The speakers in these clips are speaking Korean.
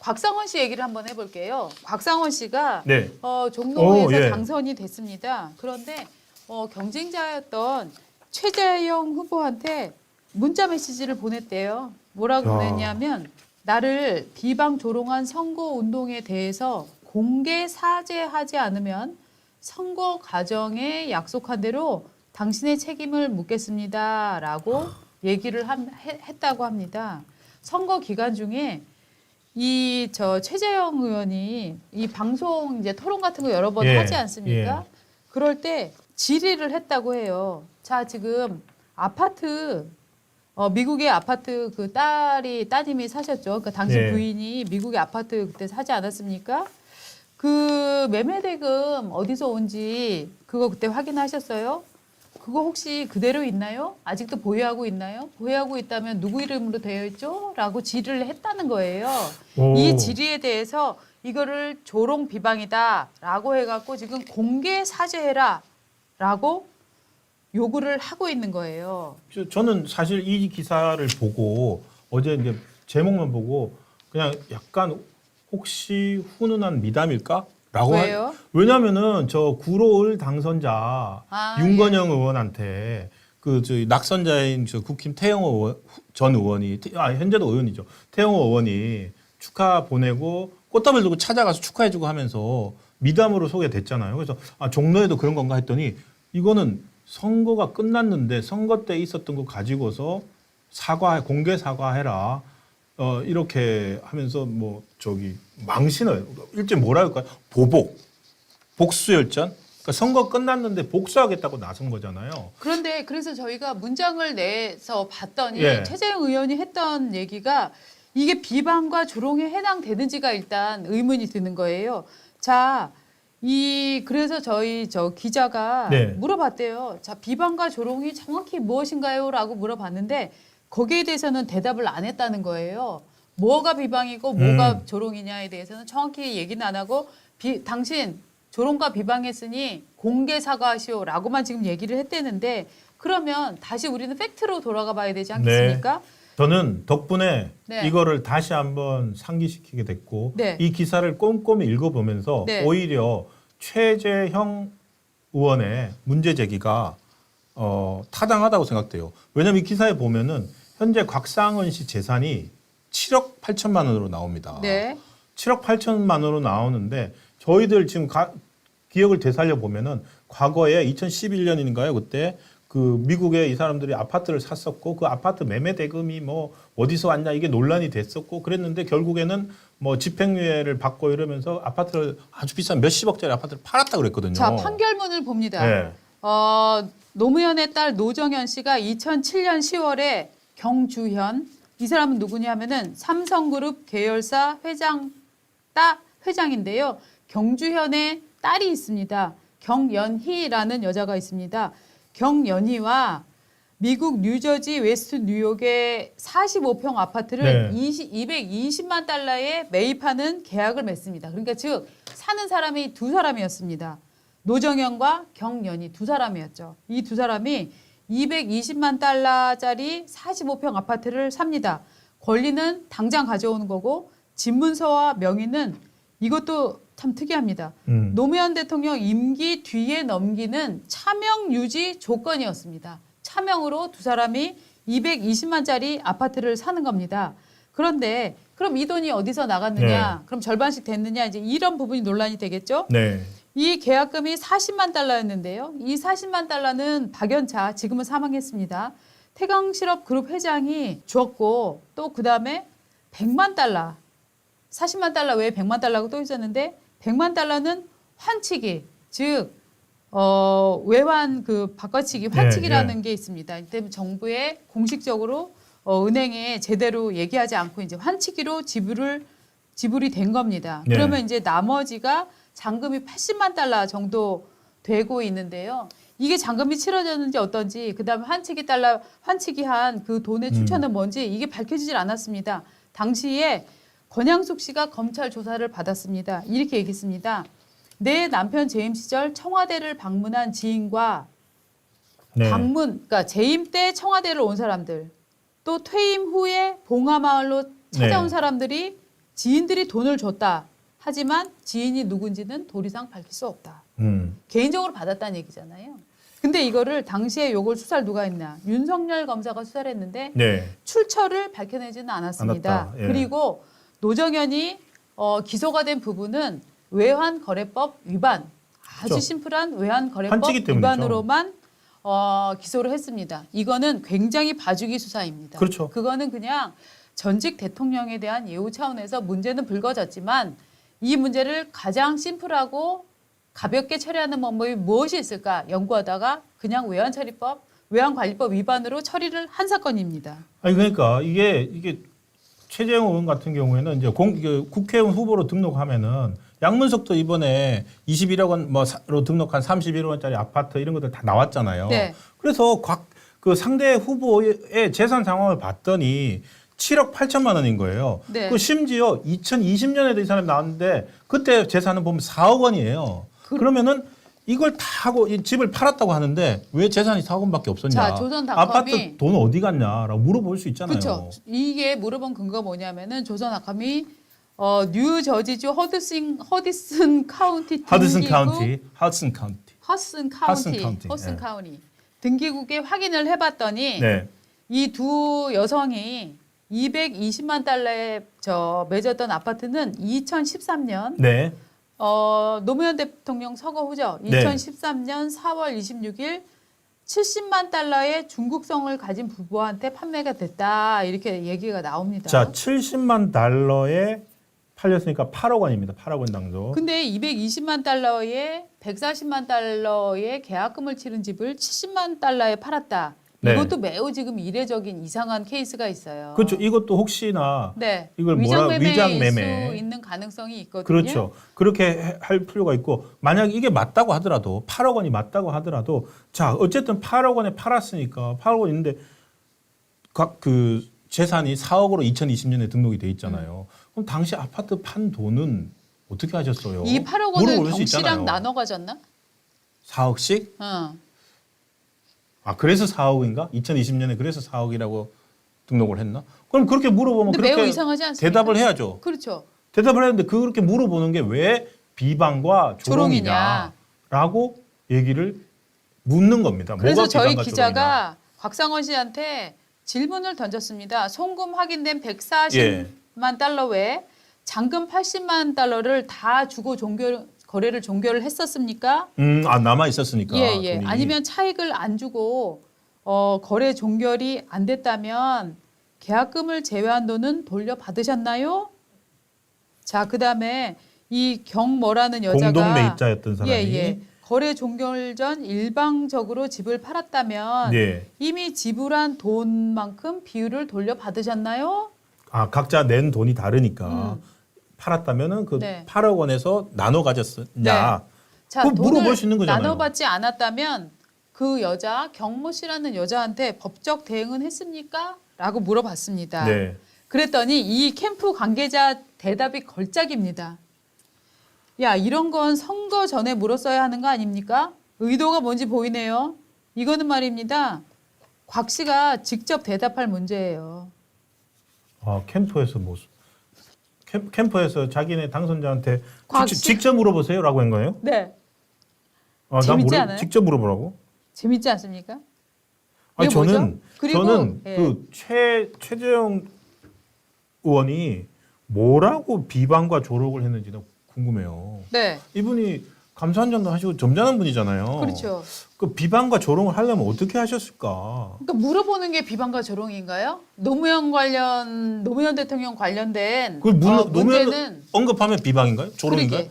곽상원 씨 얘기를 한번 해볼게요. 곽상원 씨가 네. 어, 종로에서 오, 예. 당선이 됐습니다. 그런데 어, 경쟁자였던 최재형 후보한테 문자 메시지를 보냈대요. 뭐라고 야. 보냈냐면 나를 비방 조롱한 선거 운동에 대해서 공개 사죄하지 않으면 선거 과정에 약속한 대로 당신의 책임을 묻겠습니다라고 얘기를 함- 해- 했다고 합니다. 선거 기간 중에 이 저 최재형 의원이 이 방송 이제 토론 같은 거 여러 번 예, 하지 않습니까? 그럴 때 질의를 했다고 해요. 자 지금 아파트 어, 미국의 아파트 그 딸이 따님이 사셨죠. 그러니까 당신 네. 부인이 미국의 아파트 그때 사지 않았습니까? 그 매매 대금 어디서 온지 그거 그때 확인하셨어요? 그거 혹시 그대로 있나요? 아직도 보유하고 있나요? 보유하고 있다면 누구 이름으로 되어 있죠? 라고 질의를 했다는 거예요. 오. 이 질의에 대해서 이거를 조롱 비방이다 라고 해갖고 지금 공개 사죄해라 라고 요구를 하고 있는 거예요. 저- 저는 사실 이 기사를 보고 어제 이제 제목만 보고 그냥 약간 혹시 훈훈한 미담일까? 라고 하- 왜요? 왜냐면은 저 구로을 당선자 아, 윤건영 의원한테 그 저희 낙선자인 저 국힘 태영호 의원, 전 의원이 태- 아 현재도 의원이죠. 태영호 의원이 축하 보내고 꽃다발 들고 찾아가서 축하해주고 하면서 미담으로 소개됐잖아요. 그래서 아 종로에도 그런 건가 했더니 이거는 선거가 끝났는데 선거 때 있었던 거 가지고서 사과 공개 사과해라. 어 이렇게 하면서 뭐 저기 망신을 일제 뭐라 할까요? 보복, 복수열전. 그러니까 선거 끝났는데 복수하겠다고 나선 거잖아요. 그런데 그래서 저희가 문장을 내서 봤더니 예. 최재형 의원이 했던 얘기가 이게 비방과 조롱에 해당되는지가 일단 의문이 드는 거예요. 자, 이 그래서 저희 저 기자가 네. 물어봤대요. 자, 비방과 조롱이 정확히 무엇인가요?라고 물어봤는데 거기에 대해서는 대답을 안 했다는 거예요. 뭐가 비방이고 뭐가 음. 조롱이냐에 대해서는 정확히 얘기는 안 하고 비, 당신 조롱과 비방했으니 공개 사과하시오라고만 지금 얘기를 했대는데 그러면 다시 우리는 팩트로 돌아가 봐야 되지 않겠습니까? 저는 덕분에 네. 이거를 다시 한번 상기시키게 됐고 네. 이 기사를 꼼꼼히 읽어보면서 네. 오히려 최재형 의원의 문제 제기가 어, 타당하다고 생각돼요. 왜냐하면 이 기사에 보면은 현재 곽상은 씨 재산이 7억 8천만 원으로 나옵니다. 네. 7억 8천만 원으로 나오는데 저희들 지금 가- 기억을 되살려 보면은 과거에 2011년인가요? 그때 그 미국에 이 사람들이 아파트를 샀었고 그 아파트 매매 대금이 뭐 어디서 왔냐 이게 논란이 됐었고 그랬는데 결국에는 뭐 집행유예를 받고 이러면서 아파트를 아주 비싼 몇십억짜리 아파트를 팔았다 그랬거든요. 자, 판결문을 봅니다. 네. 어, 노무현의 딸 노정현 씨가 2007년 10월에 경주현 이 사람은 누구냐 하면은 삼성그룹 계열사 회장 따 회장인데요. 경주현의 딸이 있습니다. 경연희라는 여자가 있습니다. 경연희와 미국 뉴저지 웨스트 뉴욕의 45평 아파트를 네. 20, 220만 달러에 매입하는 계약을 맺습니다. 그러니까 즉 사는 사람이 두 사람이었습니다. 노정현과 경연이 두 사람이었죠. 이 두 사람이 220만 달러짜리 45평 아파트를 삽니다. 권리는 당장 가져오는 거고 집문서와 명의는 이것도 참 특이합니다. 음. 노무현 대통령 임기 뒤에 넘기는 차명 유지 조건이었습니다. 차명으로 두 사람이 220만짜리 아파트를 사는 겁니다. 그런데 그럼 이 돈이 어디서 나갔느냐? 그럼 절반씩 됐느냐? 이제 이런 부분이 논란이 되겠죠? 네. 이 계약금이 40만 달러였는데요. 이 40만 달러는 박연차 지금은 사망했습니다. 태광실업 그룹 회장이 줬고 또 그 다음에 100만 달러 40만 달러 외에 100만 달러가 또 있었는데 100만 달러는 환치기 즉 어, 외환 그 바꿔치기 환치기라는 게 있습니다. 이때 정부에 공식적으로 어, 은행에 제대로 얘기하지 않고 이제 환치기로 지불을 지불이 된 겁니다. 네. 그러면 이제 나머지가 잔금이 80만 달러 정도 되고 있는데요. 이게 잔금이 치러졌는지 어떤지 그다음에 환치기 달러 환치기 한 그 돈의 출처는 뭔지 이게 밝혀지질 않았습니다. 당시에 권양숙 씨가 검찰 조사를 받았습니다. 이렇게 얘기했습니다. 내 남편 재임 시절 청와대를 방문한 지인과 네. 방문, 그러니까 재임 때 청와대를 온 사람들, 또 퇴임 후에 봉하마을로 찾아온 네. 사람들이 지인들이 돈을 줬다. 하지만 지인이 누군지는 도리상 밝힐 수 없다. 음. 개인적으로 받았다는 얘기잖아요. 근데 이거를 당시에 요걸 수사를 누가 했냐? 윤석열 검사가 수사를 했는데 네. 출처를 밝혀내지는 않았습니다. 예. 그리고 노정현이 어, 기소가 된 부분은 외환거래법 위반 아주 그렇죠. 심플한 외환거래법. 위반으로만 어, 기소를 했습니다. 이거는 굉장히 봐주기 수사입니다. 그렇죠. 그거는 그냥 전직 대통령에 대한 예우 차원에서 문제는 불거졌지만 이 문제를 가장 심플하고 가볍게 처리하는 방법이 무엇이 있을까 연구하다가 그냥 외환처리법, 외환관리법 위반으로 처리를 한 사건입니다. 아니 그러니까 이게 이게 최재형 의원 같은 경우에는 이제 공, 이게 국회의원 후보로 등록하면은 양문석도 이번에 21억 원 뭐로 등록한 31억 원짜리 아파트 이런 것들 다 나왔잖아요. 네. 그래서 곽, 그 상대 후보의 재산 상황을 봤더니 7억 8천만 원인 거예요. 네. 그 심지어 2020년에도 이 사람이 나왔는데 그때 재산은 보면 4억 원이에요. 그- 그러면은 이걸 다 하고 이 집을 팔았다고 하는데 왜 재산이 4억 원밖에 없었냐? 자, 아파트 돈 어디 갔냐라고 물어볼 수 있잖아요. 그렇죠. 이게 물어본 근거가 뭐냐면은 조선아캄이 어, 뉴저지주 허드슨 허디슨 카운티 등기구- 카운티, 하드슨 카운티. 허슨 허슨 카운티, 허슨 예. 카운티 등기국에 확인을 해봤더니 네. 이두 여성이 220만 달러에 저 맺었던 아파트는 2013년 네. 어, 노무현 대통령 서거 후죠. 네. 2013년 4월 26일 70만 달러의 중국성을 가진 부부한테 판매가 됐다 이렇게 얘기가 나옵니다. 자, 70만 달러에 팔렸으니까 8억 원입니다. 8억 원 당도. 근데 220만 달러에 140만 달러의 계약금을 치른 집을 70만 달러에 팔았다. 네. 이것도 매우 지금 이례적인 이상한 케이스가 있어요. 그렇죠. 이것도 혹시나 네. 이걸 뭐라- 위장 매매. 수 있는 가능성이 있거든요. 그렇죠. 그렇게 해- 할 필요가 있고 만약 이게 맞다고 하더라도 8억 원이 맞다고 하더라도 자, 어쨌든 8억 원에 팔았으니까 8억 원 있는데 각 그 재산이 4억으로 2020년에 등록이 돼 있잖아요. 그럼 당시 아파트 판 돈은 어떻게 하셨어요? 이 8억 원을 물어볼 수경 있잖아요. 씨랑 나눠 가졌나? 4억씩? 어. 아 그래서 4억인가? 2020년에 그래서 4억이라고 등록을 했나? 그럼 그렇게 물어보면 그렇게 매우 이상하지 않습니까? 대답을 해야죠. 그렇죠. 대답을 했는데 그렇게 물어보는 게 왜 비방과 조롱이냐. 조롱이냐라고 얘기를 묻는 겁니다. 그래서 저희 기자가 곽상원 씨한테 질문을 던졌습니다. 송금 확인된 140만 예. 달러 외에 잔금 80만 달러를 다 주고 종결 거래를 종결을 했었습니까? 음, 아 남아 있었으니까. 예, 예. 돈이. 아니면 차익을 안 주고 어, 거래 종결이 안 됐다면 계약금을 제외한 돈은 돌려받으셨나요? 자, 그다음에 이 경모라는 여자가 공동 매입자였던 사람이 예, 예. 거래 종결 전 일방적으로 집을 팔았다면 네. 이미 지불한 돈만큼 비율을 돌려받으셨나요? 아 각자 낸 돈이 다르니까 음. 팔았다면은 그 네. 8억 원에서 나눠 가졌냐? 자, 그거 돈을 물어볼 수 있는 거잖아요. 나눠받지 않았다면 그 여자 경모 씨라는 여자한테 법적 대응은 했습니까? 라고 물어봤습니다. 네. 그랬더니 이 캠프 관계자 대답이 걸작입니다. 야, 이런 건 선거 전에 물었어야 하는 거 아닙니까? 의도가 뭔지 보이네요. 이거는 말입니다. 곽 씨가 직접 대답할 문제예요. 아 캠프에서 뭐 캠, 캠프에서 자기네 당선자한테 곽 직, 씨- 직접 물어보세요라고 한 거예요? 네. 아, 난 재밌지 모르, 않아요? 직접 물어보라고? 재밌지 않습니까? 아니 이게 뭐죠? 저는 그리고, 저는 예. 그최 최재형 의원이 뭐라고 비방과 조롱을 했는지 나 궁금해요. 네. 이분이 감사원장도 하시고 점잖은 분이잖아요. 그렇죠. 그 비방과 조롱을 하려면 어떻게 하셨을까? 그러니까 물어보는 게 비방과 조롱인가요? 노무현 관련 노무현 대통령 관련된 그걸 문, 어, 노무현 문제는 언급하면 비방인가요? 조롱인가요? 그러게.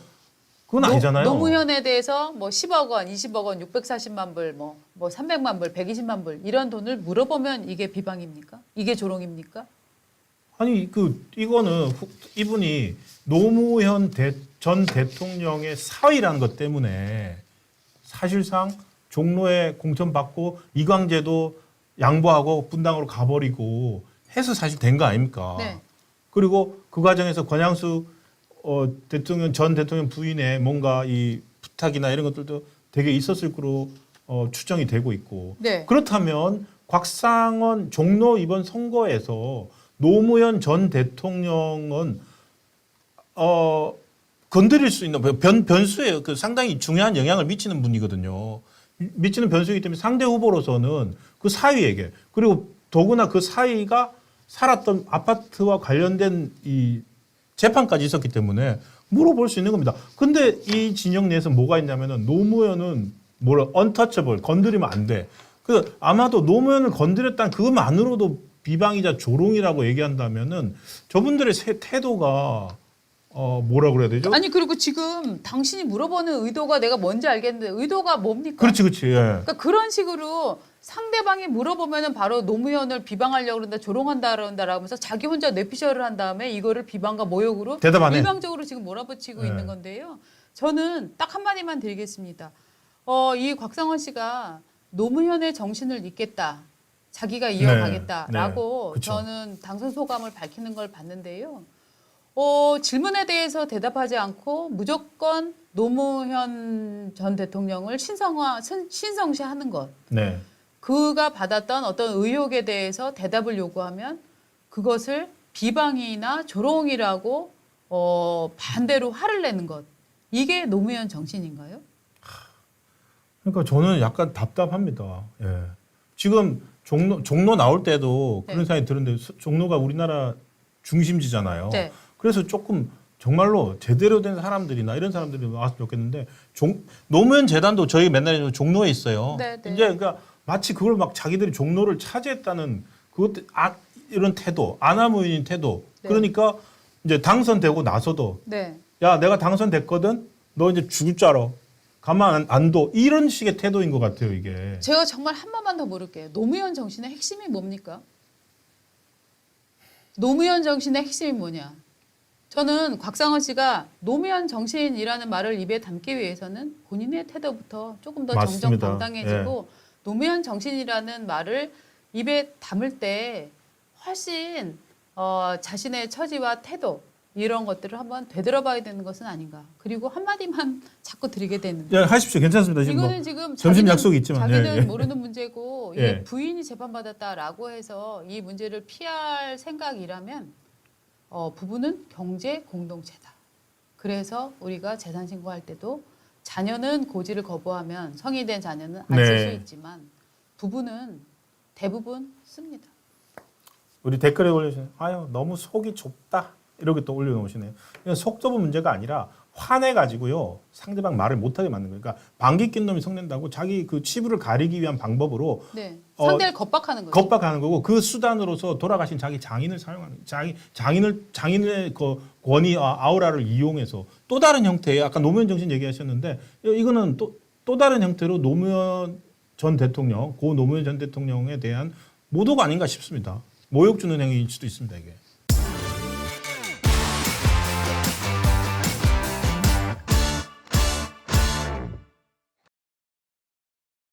그건 아니잖아요. 노, 노무현에 대해서 뭐 10억 원, 20억 원, 640만 불, 뭐, 뭐 300만 불, 120만 불 이런 돈을 물어보면 이게 비방입니까? 이게 조롱입니까? 아니 그 이거는 후- 이분이 노무현 대, 전 대통령의 사위라는 것 때문에 사실상 종로에 공천 받고 이광재도 양보하고 분당으로 가버리고 해서 사실 된 거 아닙니까? 네. 그리고 그 과정에서 권양수 어, 대통령 전 대통령 부인의 뭔가 이 부탁이나 이런 것들도 되게 있었을 거로 어, 추정이 되고 있고 네. 그렇다면 곽상원 종로 이번 선거에서 노무현 전 대통령은 어 건드릴 수 있는 변 변수예요. 그 상당히 중요한 영향을 미치는 분이거든요. 미- 미치는 변수이기 때문에 상대 후보로서는 그 사위에게 그리고 더구나 그 사위가 살았던 아파트와 관련된 이 재판까지 있었기 때문에 물어볼 수 있는 겁니다. 근데 이 진영 내에서 뭐가 있냐면은 노무현은 뭐라 언터처블 건드리면 안 돼. 그 아마도 노무현을 건드렸다는 그것만으로도 비방이자 조롱이라고 얘기한다면은 저분들의 세- 태도가 어 뭐라 그래야 되죠? 아니 그리고 지금 당신이 물어보는 의도가 내가 뭔지 알겠는데 의도가 뭡니까? 그렇지, 그렇지. 예. 그러니까 그런 식으로 상대방이 물어보면은 바로 노무현을 비방하려고 그런다, 조롱한다 그런다라고 하면서 자기 혼자 뇌피셜을 한 다음에 이거를 비방과 모욕으로 대답 안 해. 일방적으로 지금 몰아붙이고 네. 있는 건데요. 저는 딱 한마디만 드리겠습니다. 어, 이 곽상원 씨가 노무현의 정신을 잊겠다. 자기가 이어가겠다라고 네. 그쵸. 저는 당선 소감을 밝히는 걸 봤는데요. 어, 질문에 대해서 대답하지 않고 무조건 노무현 전 대통령을 신성화, 신- 신성시하는 것. 네. 그가 받았던 어떤 의혹에 대해서 대답을 요구하면 그것을 비방이나 조롱이라고 어, 반대로 화를 내는 것. 이게 노무현 정신인가요? 그러니까 저는 약간 답답합니다. 예. 지금 종로 종로 나올 때도 그런 네. 생각이 드는데 수- 종로가 우리나라 중심지잖아요. 네. 그래서 조금 정말로 제대로 된 사람들이나 이런 사람들이 나왔으면 좋겠는데 종, 노무현 재단도 저희 맨날 종로에 있어요. 네, 네. 이제 그러니까 마치 그걸 막 자기들이 종로를 차지했다는 그것 아, 이런 태도, 아나무인 태도. 네. 그러니까 이제 당선되고 나서도 네. 야 내가 당선됐거든. 너 이제 죽을 줄 알아. 가만 안, 안 둬. 이런 식의 태도인 것 같아요 이게. 제가 정말 한 번만 더 물을게요. 노무현 정신의 핵심이 뭡니까? 노무현 정신의 핵심이 뭐냐? 저는 곽상원 씨가 노무현 정신이라는 말을 입에 담기 위해서는 본인의 태도부터 조금 더 맞습니다. 정정당당해지고 노무현 정신이라는 말을 입에 담을 때 훨씬 어, 자신의 처지와 태도 이런 것들을 한번 되돌아봐야 되는 것은 아닌가. 그리고 한 마디만 자꾸 드리게 되는데 야 하십시오. 괜찮습니다. 지금 뭐 이거는 지금 점심 자기는- 약속이 있지만, 자기는 예, 예. 모르는 문제고 예. 부인이 재판받았다라고 해서 이 문제를 피할 생각이라면 어, 부부는 경제 공동체다. 그래서 우리가 재산 신고할 때도 자녀는 고지를 거부하면 성이 된 자녀는 안 쓸수 네. 있지만 부부는 대부분 씁니다. 우리 댓글에 올려주세요. 아유 너무 속이 좁다 이렇게 또 올려놓으시네요. 속 좁은 문제가 아니라 화내 가지고요 상대방 말을 못하게 만든 거예요. 그러니까 방귀 낀 놈이 성낸다고 자기 그 치부를 가리기 위한 방법으로 네. 어, 상대를 겁박하는 거죠. 겁박하는 거고 그 수단으로서 돌아가신 자기 장인을 사용하는. 자기 장인을 장인의 그 권위 아, 아우라를 이용해서 또 다른 형태의 아까 노무현 정신 얘기하셨는데 이거는 또 또 다른 형태로 노무현 전 대통령 고 노무현 전 대통령에 대한 모독 아닌가 싶습니다. 모욕 주는 행위일 수도 있습니다 이게.